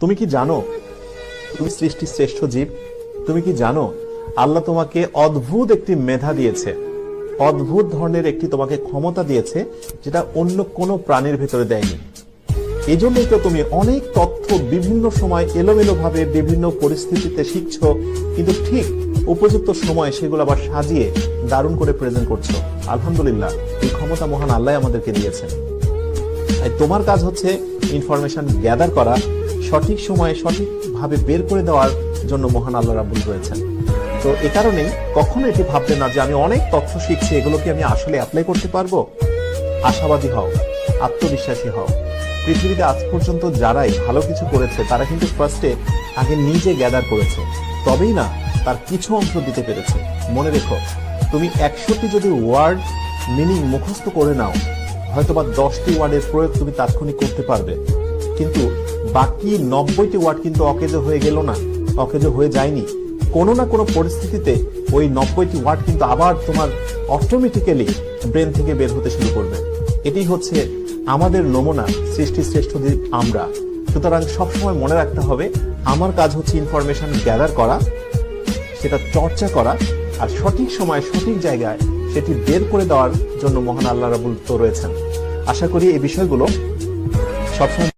তুমি কি জানো? তুমি সৃষ্টির শ্রেষ্ঠ জীব। তুমি কি জানো? আল্লাহ তোমাকে অদ্ভুত একটি মেধা দিয়েছে। অদ্ভুত ধরনের একটি তোমাকে ক্ষমতা দিয়েছে, যেটা অন্য কোনো প্রাণীর ভেতরে দেয়নি। এই জন্যই তো তুমি অনেক তথ্য বিভিন্ন সময় এলোমেলো ভাবে বিভিন্ন পরিস্থিতিতে শিখছ, কিন্তু ঠিক উপযুক্ত সময় সেগুলো আবার সাজিয়ে দারুণ করে প্রেজেন্ট করছ। আলহামদুলিল্লাহ, এই ক্ষমতা মহান আল্লাহ আমাদেরকে দিয়েছেন। তোমার কাজ হচ্ছে ইনফরমেশন গ্যাদার করা সঠিক সময়ে সঠিকভাবে বের করে দেওয়ার জন্য মহান আল্লাহ রাবুল রয়েছেন। তো এ কারণেই কখনো এটি ভাববে না যে আমি অনেক তথ্য শিখছি এগুলো কি আমি আসলে অ্যাপ্লাই করতে পারব? আশাবাদী হও, আত্মবিশ্বাসী হও। পৃথিবীতে আজ পর্যন্ত যারাই ভালো কিছু করেছে, তারা কিন্তু ফার্স্টে আগে নিজে গ্যাদার করেছে। তবেই না, তার কিছু অংশ দিতে পেরেছে। মনে রেখো, তুমি একশোটি যদি ওয়ার্ড মিনিং মুখস্থ করে নাও, হয়তোবা দশটি ওয়ার্ডের প্রয়োগ তুমি তাৎক্ষণিক করতে পারবে। কিন্তু বাকি নব্বইটি ওয়ার্ড কিন্তু অকেজো হয়ে গেল না, অকেজো হয়ে যায়নি। কোনো না কোনো পরিস্থিতিতে ওই নব্বইটি ওয়ার্ড কিন্তু আবার তোমার অটোমেটিক্যালি ব্রেন থেকে বের হতে শুরু করবে। এটি হচ্ছে আমাদের নমুনা, সৃষ্টি শ্রেষ্ঠ আমরা। সুতরাং সবসময় মনে রাখতে হবে, আমার কাজ হচ্ছে ইনফরমেশন গ্যাদার করা, সেটা চর্চা করা, আর সঠিক সময়, সঠিক জায়গায় সেটি বের করে দেওয়ার জন্য মহান আল্লাহ রাবুল তো রয়েছেন। আশা করি এই বিষয়গুলো সবসময়